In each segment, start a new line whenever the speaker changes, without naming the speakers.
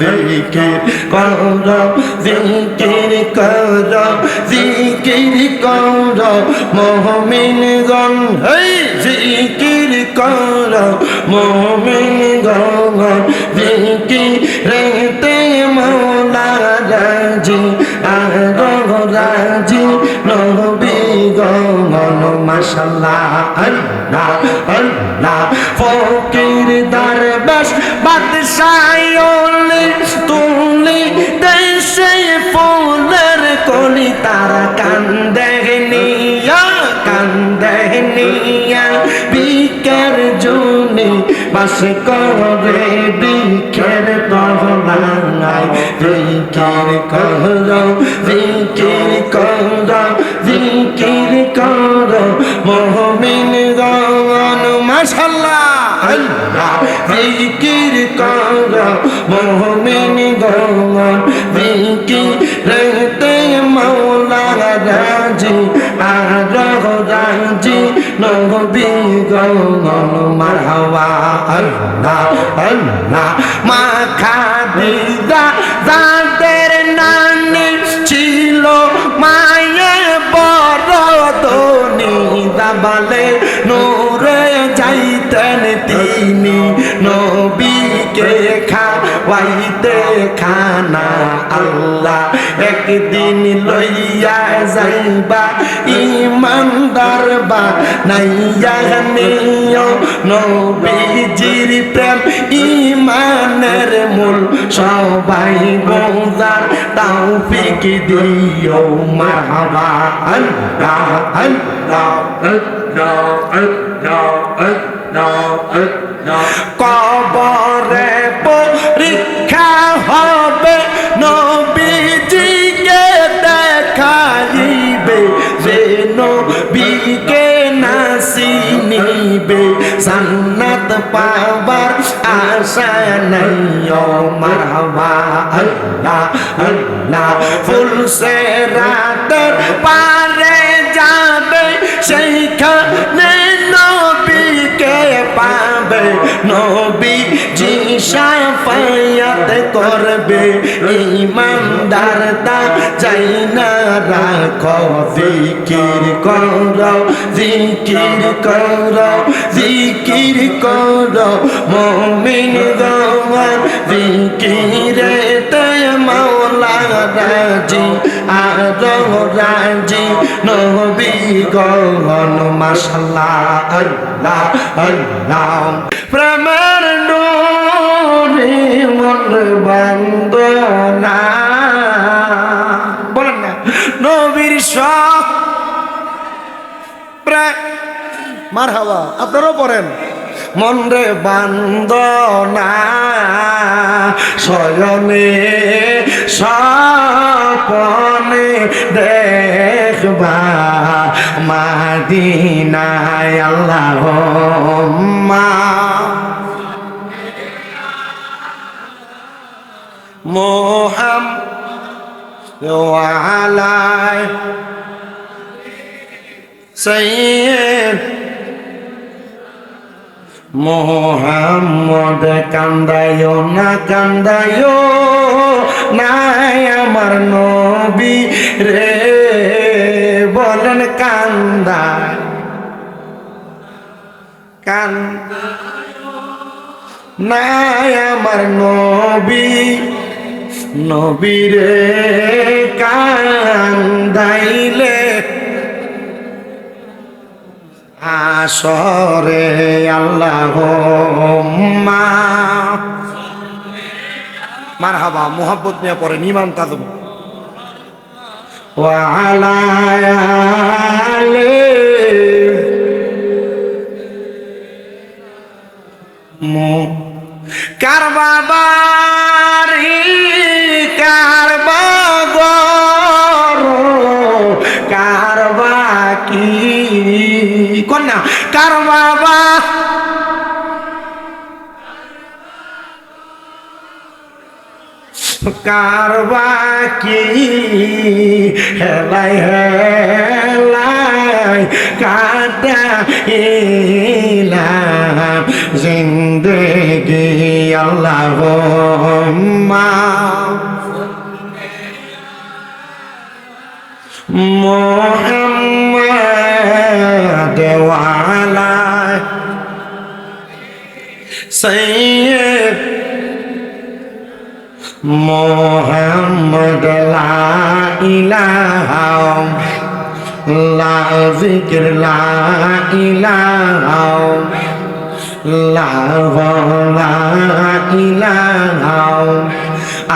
জিকির কর জিকির কর জিকির কর, মোহমিন গণ, হেই, জিকির কর, মোহমিন গণ জিকির রেতে মৌলা রাজি, আর রাজি, নবী গণ মাশাল্লাহ, আল্লাহ আল্লাহ। ফকির দরবেশ বাদশায়লি তুলি দেশে ফুলের কলি, তারা কান্দে নিয়া কান্দে নিয়া। বিকের জুনি বাস করে, বিকের তহলায় জিকির কর জিকির মোহমিন গন মাশাল্লাহ জিকির কর। মোহমিন গন জিকির রেতে মৌলা রাজি রাজি, নবী গন মারহাবা। আল্লাহ আল্লাহ, মা খাদিজা তিনি নবীকে খাওয়াইতে খানা আল্লাহ একদিন লইয়া যাইবা, ইমানদার বা নাইয়া নিয় নবীজির প্রেম ইমানের মূল, সবাই বোঝার তৌফিক দিও। মারহাবা, আল্লাহ আল্লাহ আল্লাহ আল্লাহ আল্লাহ। কবরে পরীক্ষা হবে, নবীজিকে দেখাইবে যে নবীকে নাসিনিবে জান্নাত পাবার আশা নাই, ও মারহাবা, আল্লাহ আল্লাহ। ফুল সে রাতের পারে যাবে সেইখানে পাবে নবী, জি সাফায়াত করবে, ইমানদার তা যাই না রাখো জিকির কর জিকির কর জিকির কর, মমিন গওয়ান জিকিরে তে মাওলা রাজি, আর রাজি। নবী গহন মাশাল্লাহ, আল্লাহ আল্লাহ। প্রেমের ডোরে মন বন্দনা বলেন নবীর মার হাওয়া আপনারাও পড়েন। মন রে বান্দনা শয়নে সপনে দেখবা মাদিনায় আল্লাহ মোহাম সৈয়দ মোহাম্মদ কান্দায় না কান্দায় নাই আমার নবী রে। কান্দায় কান নাই আমার নবী নবীরে কান্দাইলে। আসরে আল্লাহ মার হাবা মোহাম্মত নিয়ে পরে নিমান তাদব ওয়ালায়ালে কার বাকি? হেলাই হেলাই কাটা ইলাম জিন্দগি আল্লাহ মোহাম্মদ ওয়ালা সৈয়দ মোহাম্মদ লা ইলাহা লা, জিকির লা ইলাহা লা লা ইলাহা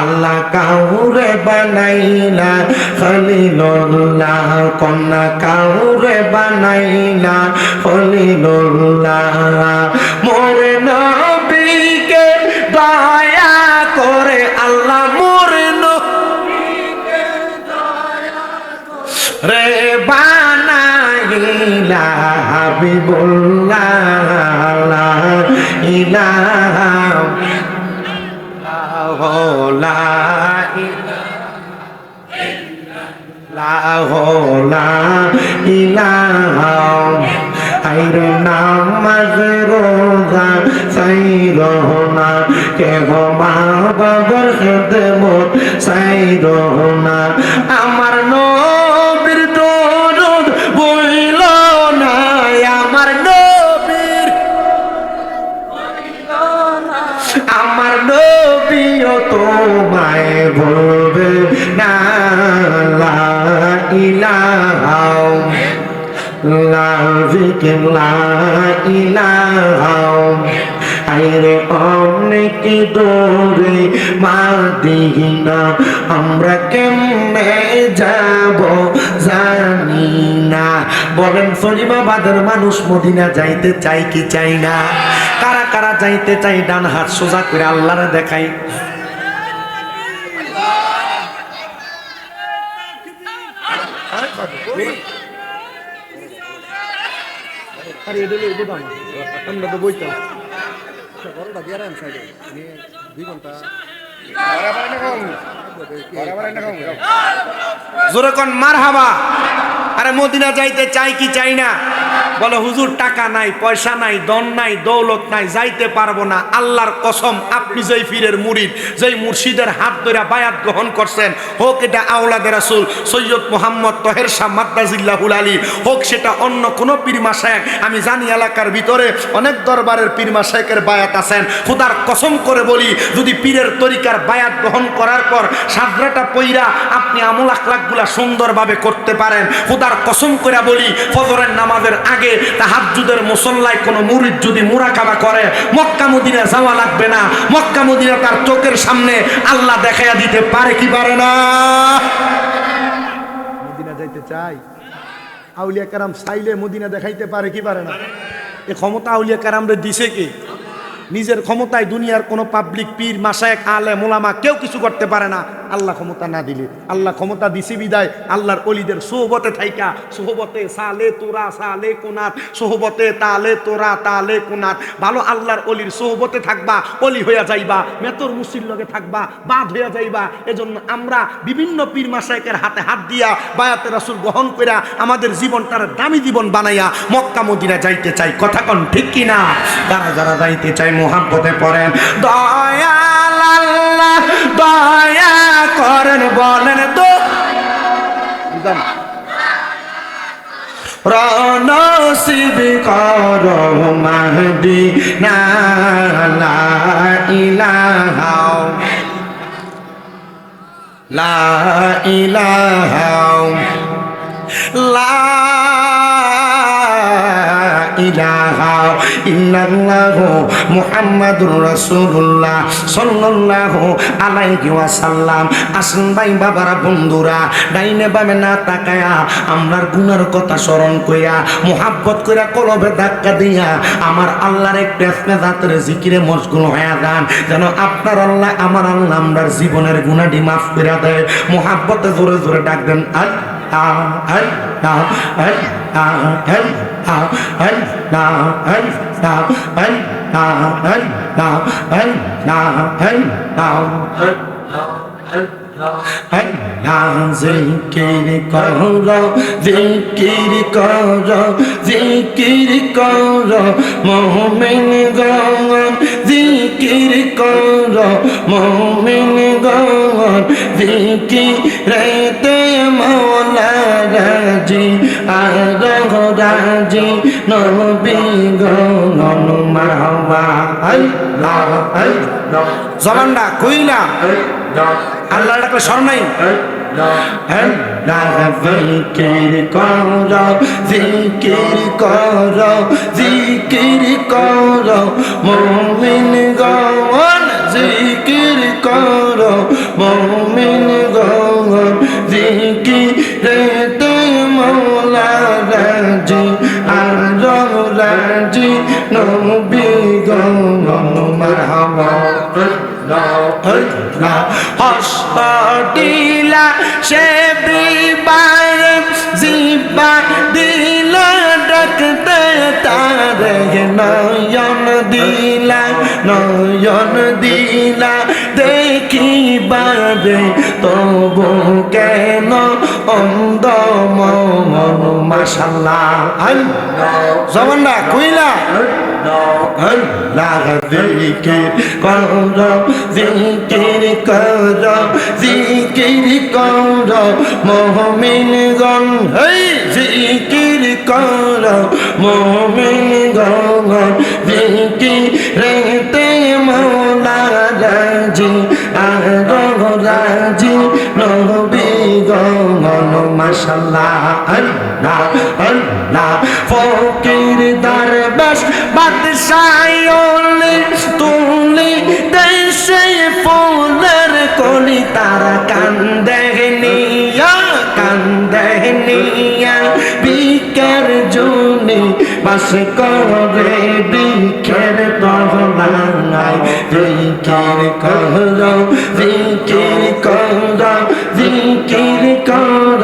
আল্লাহ কাউরে বানাইলা, খলিলুল্লাহ, কন্যা কাউরে বানাইলা, খলিলুল্লাহ রে বানাইলা হাবিবুল্লাহ ইলাহা লা লা ইলাহা আইরে নামাজ রোজা সাই রহনা কে গো মা বাবার খেদমত সাই রহনা আমার নবীও তোমায় বলবে না লা ইলাহা লা আইরে অনেক দূরে মাদিনা, আমরা কেমনে যাব জানি না। বলেন সলিমাবাদের মানুষ মদিনা যাইতে চাই কি চাই না? কারা কারা যাইতে চাই ডান হাত সোজা করে আল্লাহরে দেখাই
আরে এটা আমরা তো বইতাম। বড়টা দিয়ে আরাম সাইডে দুই ঘণ্টা
জোরে কোন মার হাবা আরে মদিনা যাইতে চাই কি চাই না? বলে, হুজুর, টাকা নাই, পয়সা নাই দন নাই, দৌলত নাই, যাইতে পারব না। আল্লাহর কসম, আপনি যেই ফিরের মুরিদ, যেই মুর্শিদের হাত ধরে বায়াত গ্রহণ করছেন, হোক এটা আওলাদের রাসুল, সৈয়দ মোহাম্মদ তহের শাহ মাদ্দাজিল্লাহুল আলী, হোক সেটা অন্য কোনো পীর মাসায়ক। আমি জানি এলাকার ভিতরে অনেক দরবারের পীর মাসায়কের বায়াত আছেন। খুদার কসম করে বলি, যদি পীরের তরিকার বায়াত গ্রহণ করার পর সাদরাটা পইরা আপনি আমল আখলাকগুলা সুন্দরভাবে করতে পারেন খুদার কসম করে বলি, ফজরের নামাজের আগে তাহাজ্জুদের মুসল্লায় কোনো মুরিদ যদি মুরাকাবা করে, মক্কা মদিনা যাওয়া লাগবে না। মক্কা মদিনা তার চোখের সামনে আল্লাহ দেখাইয়া দিতে পারে কি পারে না?
মদিনা যাইতে চাই আউলিয়া কারাম চাইলে মদিনা দেখাইতে পারে কি পারে না?
এ ক্ষমতা আউলিয়া কারামরে দিছে কি? নিজের ক্ষমতায় দুনিয়ার কোনো পাবলিক পীর মাসায়েক আলে মোলামা কেউ কিছু করতে পারে না। আল্লাহ ক্ষমতা না দিলে। আল্লাহ ক্ষমতা দিছে বিদায়। আল্লাহর অলিদের সোহবতে থাইকা। সোহবতে সালে তোরা, সালে কোনাত। সোহবতে তালে তোরা, তালে কোনাত। ভালো আল্লাহর অলির সোহবতে থাকবা, অলি হইয়া যাইবা, মেতর মুসির লগে থাকবা, বাদ হইয়া যাইবা। এজন্য আমরা বিভিন্ন পীর মাসায়েকের হাতে হাত দিয়া বায়াতে রাসুল গ্রহণ কইরা আমাদের জীবনটার দামি জীবন বানাইয়া মক্কা, মদিনা যাইতে চাই। কথা কন ঠিক কি না যারা যারা যাইতে চাই মোহাম্মতে পড়েন, দয়াল আল্লাহ, দয়া করেন বলেন তো।
বুঝান
রনসিব কর মাহদি, না ইলাহা লা ইলাহা লা আমরার গুনার কথা স্মরণ কইরা মোহাব্বত কইরা কলবে ধাক্কা দিয়া আমার আল্লাহর জিকিরে হয়ে যান। যেন আপনার আল্লাহ, আমার আল্লাহ আমরার জীবনের গুনাটি মাফ করে দেয়। মোহাব্বতে জোরে জোরে ডাক দেন, আল্লাহ। জিকির কর জিকির কর জিকির কর মোহমিন গণ জিকির কর মোহমিন গণ জিকির নবী গণ মারহাবা আল্লাহ জবানটা ডাকলে স্মরণ নাই। জিকির কর জিকির কর জিকির কর, মমিন গণ জিকির কর, মমিন গণ জিকির রাজি নবী গণ মারহাবা সে বিবার জিবা দিল, ডাকতে তার নয়ন দিলা নয়ন দিলা। দেখিবারে তবু কেন অন্ধ মন মাসাল্লাহ জবান্ডা কইলা আল্লাহ জিকির কর জিকির কর জিকির কর মোহমিন গণ হেই, জিকির কর মোহমিন গণ জিকির রেতে মৌলা রাজি মাশাল্লাহ, আল্লাহ আল্লাহ। ফকির দরবাস বাদশায়লি তুলি দেশে ফুলের কলি, তারা কান্দে নিয়া কান্দে নিয়া। বিকের জুনি বাস করে, বিকের তহলায় জিকির কর জিকির কর জিকির কর।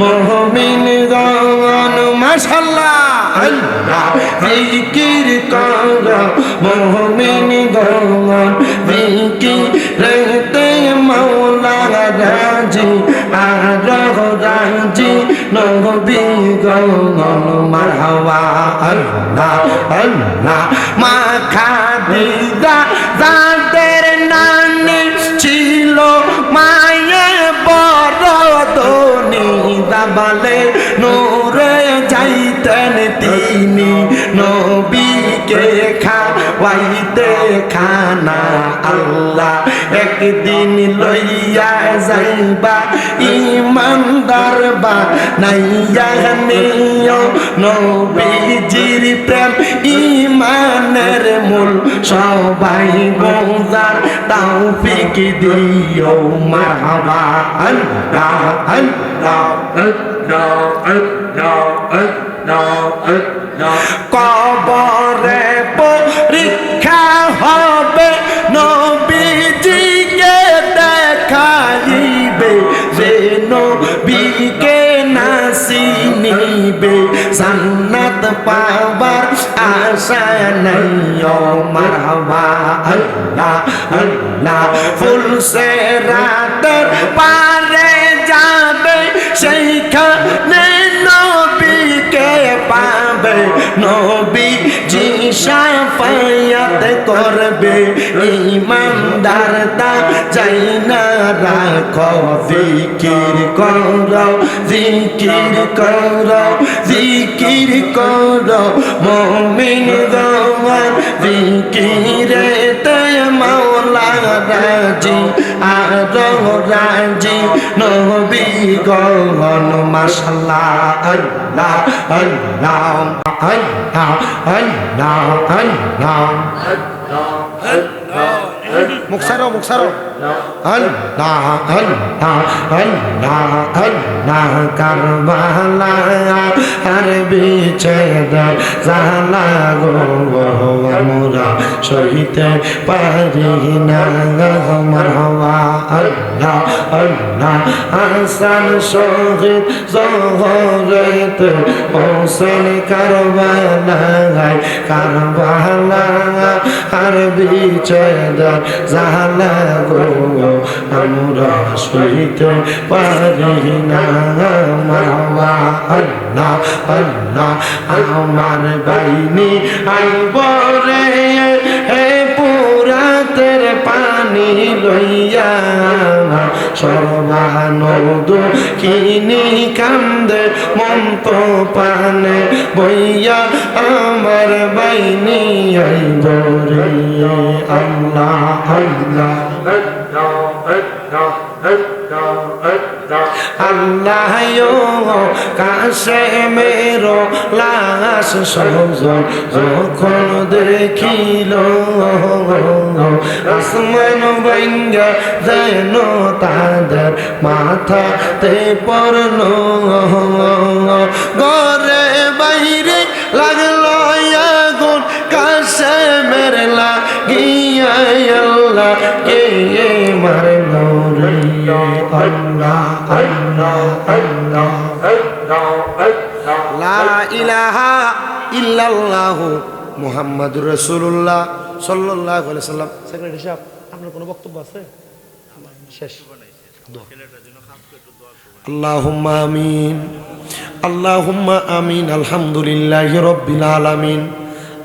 মোহমিন গণ মাশাল্লাহ আল্লাহ জিকির কর মোহমিন গণ জিকির রেতে মৌলা রাজি, আর রাজি নবী গণ মারহাবা। আল্লাহ আল্লাহ মা খাদিজা তিনি নবীকে খাওয়াইতে খানা আল্লাহ একদিন লইয়া যাইবা, ইমানদার বা নাইয়া নিও নবীজির প্রেম। ইমানের মূল সবাই বোঝার তৌফিক দিও, মারহাবা। আল্লাহ আল্লাহ। কবরে পরীক্ষা হবে, নবীজিকে দেখাইবে, যে নবীকে নাসিনিবে জান্নাত পাবার আশা নাই, ও মারহাবা আল্লাহ আল্লাহ, ফুল রাতের পারে পাবে নবী জি সাফায়াত করবে, ইমানদার তা যাই না রাখো, জিকির কর জিকির কর জিকির কর, মমিন গওয়ার জিকিরে তে মাওলা রাজি রাজি নবী গণ মাশাল্লাহ আল্লাহ আল্লাহ আল্লাহ আল্লাহ আল্লাহ। মুখসারো মুখসারো। আল্লাহ আল্লাহ আল্লাহ আল্লাহ কারবালা আর বিছে জালা গো আমরা সহিতে পারি না মারহাবা। আল্লাহ আল্লাহ হাসান শহীদ জহরতে হোসেন কারবালায় কারবালা আর বিচয়দার জাহালা গো আমরা সইতে পারি না মাওয়া আল্লাহ আল্লাহ আমার বাইনি আইবরে হে পুরাতের পানি লইয়া সর্বানন্দ কিনি কান্দে মন্ত পানে বইয়া আমার বাইনি আইবরে আল্লাহ আল্লাহ। আল্লাহ কাছে মেরো লাশ সজন যখন দেখিল। আসমান বঙ্গা যেন তাদের মাথাতে পড়ল। গরে মারল রে আল্লাহ আল্লাহ আল্লাহ লা ইলাহা ইল্লাল্লাহু মুহাম্মাদুর রাসূলুল্লাহ সাল্লাল্লাহু আলাইহি সাল্লাম। সেক্রেটারি সাহেব আপনার কোনো বক্তব্য আছে? শেষ। আল্লাহুম্মা আমিন। আল্লাহুম্মা আমিন। আলহামদুলিল্লাহি রাব্বিল আলামিন।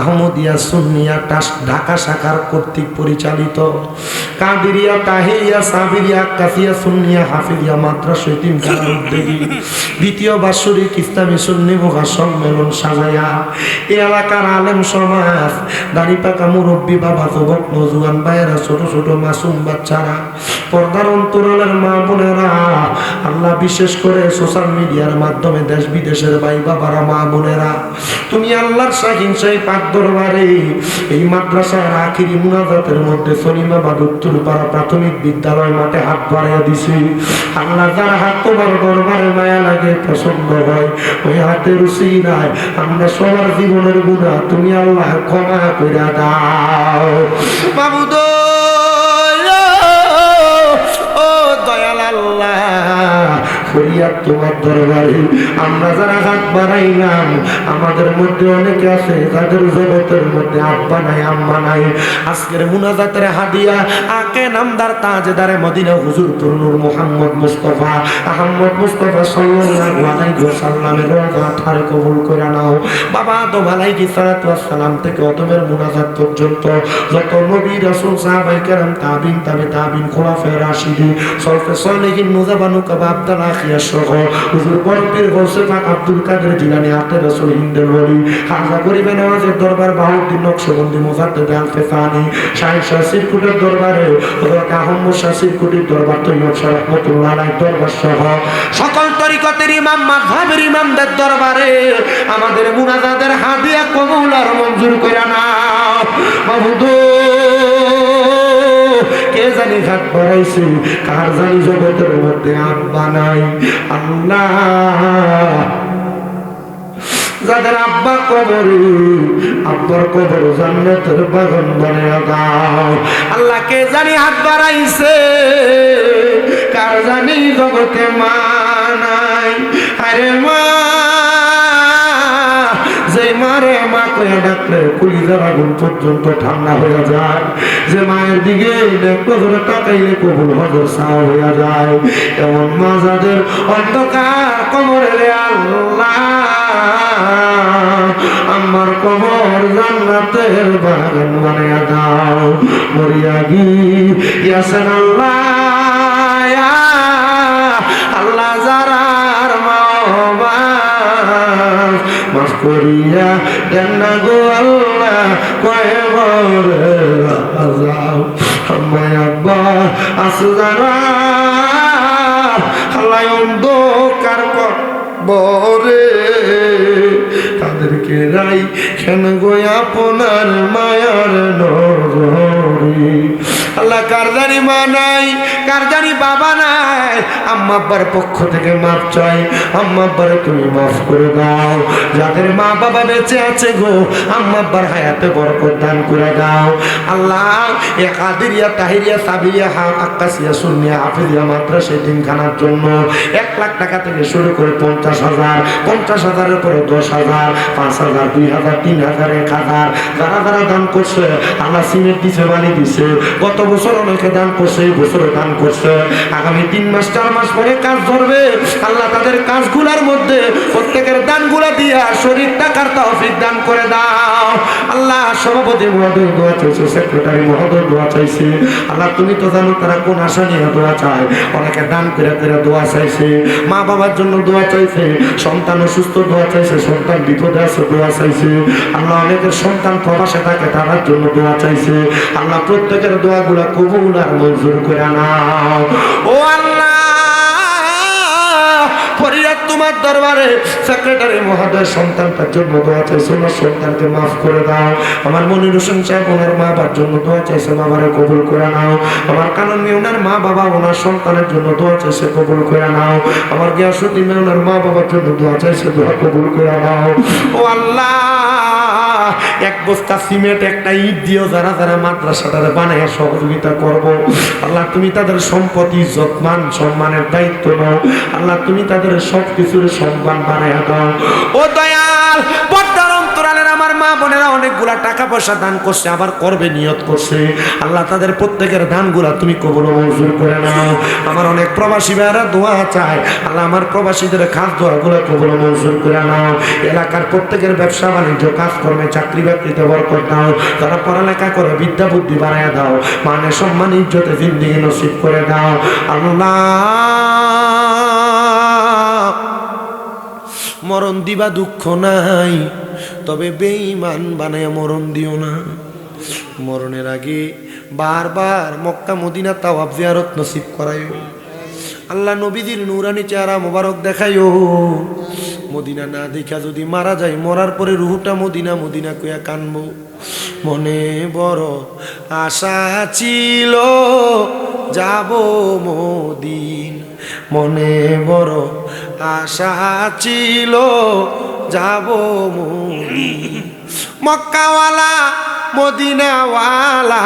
আহমদিয়া সুন্নিয়া টাস ঢাকা শাখার কর্তৃক পরিচালিত। কাদিরিয়া, তাহিরিয়া, সাবিরিয়া, কাফিয়া, সুন্নিয়া, হাফিজিয়া, মাদ্রাসা তিনখানার উদ্যোগী। দ্বিতীয় বাৎসরিক ইসলামী সুন্নি মুখা সম্মেলন সাজায়া এই এলাকার আলেম সমাজ দাড়ি পাকা মুরব্বী বাবা যুবক নজুয়ান ভাইয়েরা, ছোট ছোট মাসুম বাচ্চারা, পর্দার অন্তরালের মা বোনেরা, আল্লাহ বিশেষ করে সোশ্যাল মিডিয়ার মাধ্যমে দেশ বিদেশের ভাই বাবারা মা বোনেরা, তুমি আল্লাহর শাহিন সেই পাক দরবারে, এই মাদ্রাসার আখিরি মুনাজাতের মধ্যে সলিমাবাদ উত্তরপাড়া প্রাথমিক বিদ্যালয় মাঠে হাত বাড়াইয়া দিছি। আল্লাহ যার হাত তোমার দরবারে মায়া লাগে পছন্দ হয়। ওই হাতের উসিলায় আমরা সবার জীবনের গুণা তুমি আল্লাহ ক্ষমা করে দাও। বাবুদ ও দয়াল আল্লাহ ফরিয়াদ তোমার দরবারে। আমরা যারা হাত বাড়াইলাম, আমাদের মধ্যে অনেকে আছে তাদের জগতের মধ্যে আব্বা নাই, আম্মা নাই। আজকের মুনাজাতের হাদিয়া, আকে নামদার তাজদারে মদিনা হুজুর তরুনুর মোহাম্মদ মুস্তফা। আহমদ মুস্তফা সাল্লাল্লাহু আলাইহি ওয়াসাল্লামের ঠারে কবুল করে নাও। বাবা আদম আলাইহিস সালাতু সালাম থেকে অদমের মুনাজাত পর্যন্ত যত নবী, রাসূল, সাহাবায়ে কেরাম, তাবিন, তাবে তাবিন, খোলাফায়ে রাশিদিন, সলফে সলিহিন, মুজাবানু কাবা আব্দুল আখিয়া সহ হুজুর বরপীর পাক আব্দুল কাদের জিলানী আতে রাসূল হিন্দের ওলি হাজা গরিবে নওয়াজের দরবার বাহুদ্দিন নকশবন্দি মুজাদ্দিদ আল ফেসানি শাহিদ শাহ সিরকুটের দরবারে হযরত আহমদ শাহ সিরকুটির দরবার তৈয়ব শাহ রহমাতুল্লাহ আলাইহির দরবার সহ। সকল তরিকতের ইমাম, মাযহাবের ইমামদের দরবারে আমাদের মুনাজাতের হাদিয়া কবুল আর মঞ্জুর কইরা নাও। মাহমুদু কে জানি ঘাট পড়াইছে কার জানি জগতের মধ্যে আব্বা নাই আল্লাহ যাদের আব্বা কবরে, আব্বার কবর জান্নাতের বাগান বানায় দাও। আল্লাহ কে জানি হাত বাড়াইছে, কার জানি জগতে মা নাই। আরে মা। কয়ে ডাকলে কুলিজার আগুন পর্যন্ত ঠান্ডা হয়ে যায়। যে মায়ের দিকে তাকাইলে কবুল হজর হয়ে যায়। এমন মা যাদের অন্ধকার আল্লাহ। আমার কবর জান্নাতের বাগান বানিয়ে দাও। মরিয়া গি ইয়াসেন ইয়া আল্লাহ করিয়া দেন গো আল্লাহ কয়ে বরে আজাব আমায় আব্বা আসু যারা আল্লাহ অন্ধকার কর বরে তাদেরকে রাই কেন গো আপনার মায়ার নজরে? আল্লাহ কার জানি মা নাই, কার জানি বাবা আম্মা আব্বার পক্ষ থেকে মাপ চাই। আম্মা আব্বার তুমি মাফ করে দাও। যাদের মা বাবা বেঁচে আছে গো, আম্মা আব্বার হায়াতে বরকত দান করে দাও। আল্লাহ, এ কাদিরিয়া, তাহিরিয়া, সাবিরিয়া, হা, আক্কাসিয়া, সুন্নিয়া, হাফিজিয়া, মাদ্রাসা, তিনখানার জন্য এক লাখ টাকা থেকে শুরু করে পঞ্চাশ হাজার, পঞ্চাশ হাজারের পরে দশ হাজার, পাঁচ হাজার, দুই হাজার, তিন হাজার, এক হাজার। যারা যারা দান করছে, আল্লাহ সিমেন্ট দিছে বালি দিছে। গত বছর অনেকে দান করছে, এই বছরে দান করছে। আগামী তিন মাস চার মাস পরে কাজ ধরবে। আল্লাহ তাদের কাজগুলার মধ্যে প্রত্যেকের দানগুলা দিয়া শরীর টাকার তৌফিক দান করে দাও। আল্লাহ সভাপতি মহোদয় দোয়া চাইছে, সেক্রেটারি মহোদয় দোয়া চাইছে। আল্লাহ, তুমি তো জানো তারা কোন আশা নিয়ে দোয়া চায়। অনেকে দান করে করে দোয়া চাইছে। মা বাবার জন্য দোয়া চাইছে, সন্তান অসুস্থ দোয়া চাইছে, সন্তান বিপদে আছে দোয়া চাইছে। আল্লাহ অনেকের সন্তান প্রবাসে থাকে তার জন্য দোয়া চাইছে। আল্লাহ, প্রত্যেকের দোয়াগুলা কবুল আর মঞ্জুর করে নাও। ও আল্লাহ! তোমার দরবারে সেক্রেটারি মহোদয় সন্তানটার জন্য দোয়া চাইছে, ওনার সন্তানকে মাফ করে দাও। আমার মনির হোসেন সাহেব, ওনার মা বাবার জন্য দোয়া চাইছে, বাবারে কবুল করে নাও। আমার কানন ওনার মা বাবা, ওনার সন্তানের জন্য দোয়া চাইছে, কবুল করে নাও। আমার গিয়াসুদ্দিন মেয়ে, ওনার মা বাবার জন্য দোয়া চাইছে, দোয়া কবুল করে নাও। ও আল্লাহ! এক বস্তা সিমেন্ট, একটা ইট দিয়ে যারা যারা মাদ্রাসাটারে বানায় সহযোগিতা করব। আল্লাহ, তুমি তাদের সম্পত্তি, যত্মান, সম্মানের দায়িত্ব নাও। আল্লাহ, তুমি তাদের সব কিছুর সম্মান বানায় দাও। ও দয়াল মা বোনেরা অনেকগুলা টাকা পয়সা দান করছে, আবার করবে, নিয়ত করছে। আল্লাহ তাদের প্রত্যেকের দানগুলা তুমি কবল মঞ্জুর করে নাও। আমার অনেক প্রবাসী ভাইয়েরা দোয়া চায়, আল্লাহ আমার প্রবাসীদের খাস দোয়াগুলো কবল মঞ্জুর করে নাও। এলাকার প্রত্যেকের ব্যবসা বাণিজ্য, কাজকর্মে, চাকরি বাকরিতে বরকত দাও। তারা পড়ালেখা করে, বিদ্যা বুদ্ধি বাড়ায় দাও। মানে সম্মান, ইজ্জতে জিন্দিগি নসিব করে দাও। আল্লাহ, মরণ দিবা দুঃখ নাই। তবে বেঈমান বানায় মরণ দিও না। মরণের আগে বারবার মক্কা মদিনা তাওয়াব জিয়ারত নসিব করায়ও আল্লাহ নবীদের নুরানি চেহারা মোবারক দেখাইও মদিনা না দেখা যদি মারা যায়, মরার পরে রুহুটা মদিনা মদিনা কইয়া কানবো। মনে বড় আশা ছিল, যাব মদিন। মনে বড় আশা ছিল যাব মুড়ি। মক্কাওয়ালা, মদিনাওয়ালা,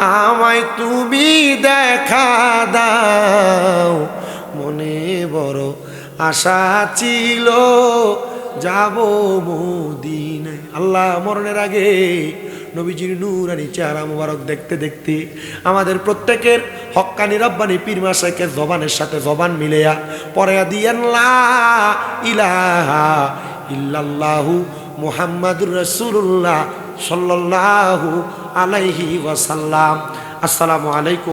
আমায় তুমি দেখা দাও। মনে বড় আশা ছিল, যাব মদিনায়। আল্লাহ মরণের আগে নবীজির নূরানি চেহারা মুবারক দেখতে দেখতে আমাদের প্রত্যেকের হক্কানি রব্বানি পীর শেখের জবানের সাথে জবান মিলেয়া পরে দিয়েন, লা ইলাহা ইল্লাল্লাহু মুহাম্মাদুর রাসূলুল্লাহ সাল্লাল্লাহু আলাইহি ওয়াসাল্লাম। আসসালামু আলাইকুম।